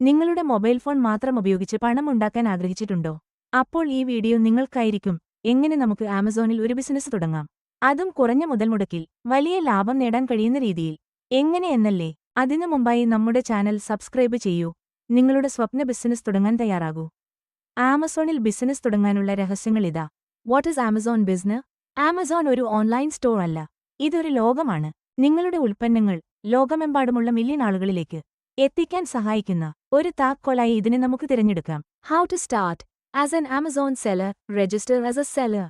നിങ്ങളുടെ mobile phone മാത്രം ഉപയോഗിച്ച് പണം ഉണ്ടാക്കാൻ ആഗ്രഹിച്ചിട്ടുണ്ടോ? അപ്പോൾ ഈ വീഡിയോ നിങ്ങൾക്കായിരിക്കും. എങ്ങനെ നമുക്ക് ആമസോണിൽ ഒരു ബിസിനസ് തുടങ്ങാം? അതും കുറഞ്ഞ മുതൽ മുടക്കിൽ. വലിയ ലാഭം നേടാൻ കഴിയുന്ന രീതിയിൽ. എങ്ങനെ എന്നല്ലേ? അതിനു മുമ്പായി നമ്മുടെ ചാനൽ സബ്സ്ക്രൈബ് ചെയ്യൂ. നിങ്ങളുടെ സ്വപ്ന ബിസിനസ് തുടങ്ങാൻ തയ്യാറാകൂ. ആമസോണിൽ ബിസിനസ് തുടങ്ങാനുള്ള രഹസ്യങ്ങളിതാ what is Amazon business Amazon ഒരു ഓൺലൈൻ സ്റ്റോർ അല്ല. ഇതൊരു ലോകമാണ്. നിങ്ങളുടെ ഉൽപ്പന്നങ്ങൾ ലോകമെമ്പാടുമുള്ള മില്യൺ ആളുകളിലേക്ക് എത്തിക്കാൻ സഹായിക്കുന്ന ഒരു താക്കോലായി ഇതിനെ നമുക്ക് തിരഞ്ഞെടുക്കാം. How to start as an Amazon seller register as a seller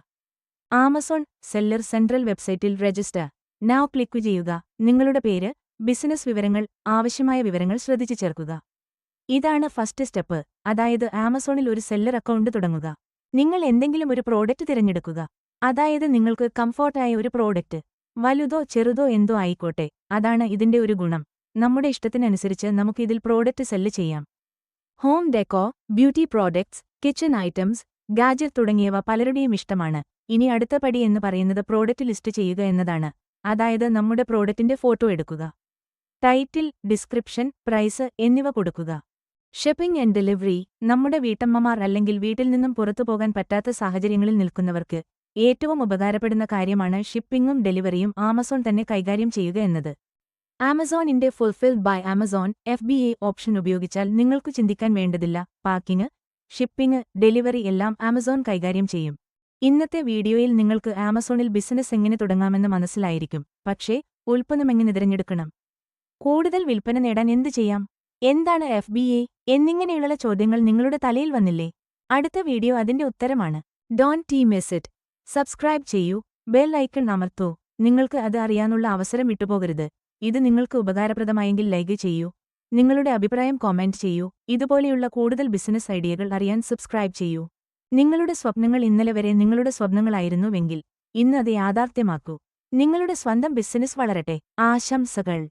Amazon seller central വെബ്സൈറ്റിൽ രജിസ്റ്റർ നൗ ക്ലിക്ക് ചെയ്യുക. നിങ്ങളുടെ പേര് ബിസിനസ് വിവരങ്ങൾ ആവശ്യമായ വിവരങ്ങൾ ശ്രദ്ധിച്ചു ചേർക്കുക. ഇതാണ് ഫസ്റ്റ് സ്റ്റെപ്പ് അതായത് ആമസോണിൽ ഒരു സെല്ലർ അക്കൗണ്ട് തുടങ്ങുക. നിങ്ങൾ എന്തെങ്കിലും ഒരു പ്രോഡക്റ്റ് തിരഞ്ഞെടുക്കുക. അതായത് നിങ്ങൾക്ക് കംഫോർട്ടായ ഒരു പ്രോഡക്റ്റ് വലുതോ ചെറുതോ എന്തോ ആയിക്കോട്ടെ. അതാണ് ഇതിന്റെ ഒരു ഗുണം. നമ്മുടെ ഇഷ്ടത്തിനനുസരിച്ച് നമുക്ക് ഇതിൽ പ്രോഡക്റ്റ് സെല്ല് ചെയ്യാം. Home decor beauty products kitchen items gadget തുടങ്ങിയവ പലരുടെയും ഇഷ്ടമാണ്. ഇനി അടുത്ത പടി എന്ന് പറയുന്നത് പ്രോഡക്റ്റ് ലിസ്റ്റ് ചെയ്യുക എന്നതാണ്. അതായത് നമ്മുടെ പ്രോഡക്റ്റിന്റെ ഫോട്ടോ എടുക്കുക. ടൈറ്റിൽ ഡിസ്ക്രിപ്ഷൻ പ്രൈസ് എന്നിവ കൊടുക്കുക. ഷിപ്പിംഗ് ആൻഡ് ഡെലിവറി നമ്മുടെ വീട്ടമ്മമാർ അല്ലെങ്കിൽ വീട്ടിൽ നിന്നും പുറത്തു പോകാൻ പറ്റാത്ത സാഹചര്യങ്ങളിൽ നിൽക്കുന്നവർക്ക് ഏറ്റവും ഉപകാരപ്പെടുന്ന കാര്യമാണ് ഷിപ്പിംഗും ഡെലിവറിയും ആമസോൺ തന്നെ കൈകാര്യം ചെയ്യുക എന്നത്. ആമസോണിന്റെ fulfilled by Amazon F B A option ഉപയോഗിച്ചാൽ നിങ്ങൾക്കു ചിന്തിക്കാൻ വേണ്ടതില്ല. പാക്കിംഗ് ഷിപ്പിംഗ് ഡെലിവറി എല്ലാം ആമസോൺ കൈകാര്യം ചെയ്യും. ഇന്നത്തെ വീഡിയോയിൽ നിങ്ങൾക്ക് ആമസോണിൽ ബിസിനസ് എങ്ങനെ തുടങ്ങാമെന്ന് മനസ്സിലായിരിക്കും. പക്ഷേ ഉൽപ്പന്നമെങ്ങനെ തിരഞ്ഞെടുക്കണം? കൂടുതൽ വിൽപ്പന നേടാൻ എന്ത് ചെയ്യാം? എന്താണ് എഫ് ബി എ എന്നിങ്ങനെയുള്ള ചോദ്യങ്ങൾ നിങ്ങളുടെ തലയിൽ വന്നില്ലേ? അടുത്ത വീഡിയോ അതിന്റെ ഉത്തരമാണ്. ഡോൺ ടി മെസ്സിറ്റ് സബ്സ്ക്രൈബ് ചെയ്യൂ. ബെൽ ഐക്കൺ അമർത്തൂ. നിങ്ങൾക്ക് അത് അറിയാനുള്ള അവസരം വിട്ടുപോകരുത്. ഇത് നിങ്ങൾക്ക് ഉപകാരപ്രദമായെങ്കിൽ ലൈക്ക് ചെയ്യൂ. നിങ്ങളുടെ അഭിപ്രായം കോമെന്റ് ചെയ്യൂ. ഇതുപോലെയുള്ള കൂടുതൽ ബിസിനസ് ഐഡിയകൾ അറിയാൻ സബ്സ്ക്രൈബ് ചെയ്യൂ. നിങ്ങളുടെ സ്വപ്നങ്ങൾ ഇന്നലെ വരെ നിങ്ങളുടെ സ്വപ്നങ്ങളായിരുന്നുവെങ്കിൽ ഇന്ന് അത് യാഥാർത്ഥ്യമാക്കൂ. നിങ്ങളുടെ സ്വന്തം ബിസിനസ് വളരട്ടെ. ആശംസകൾ.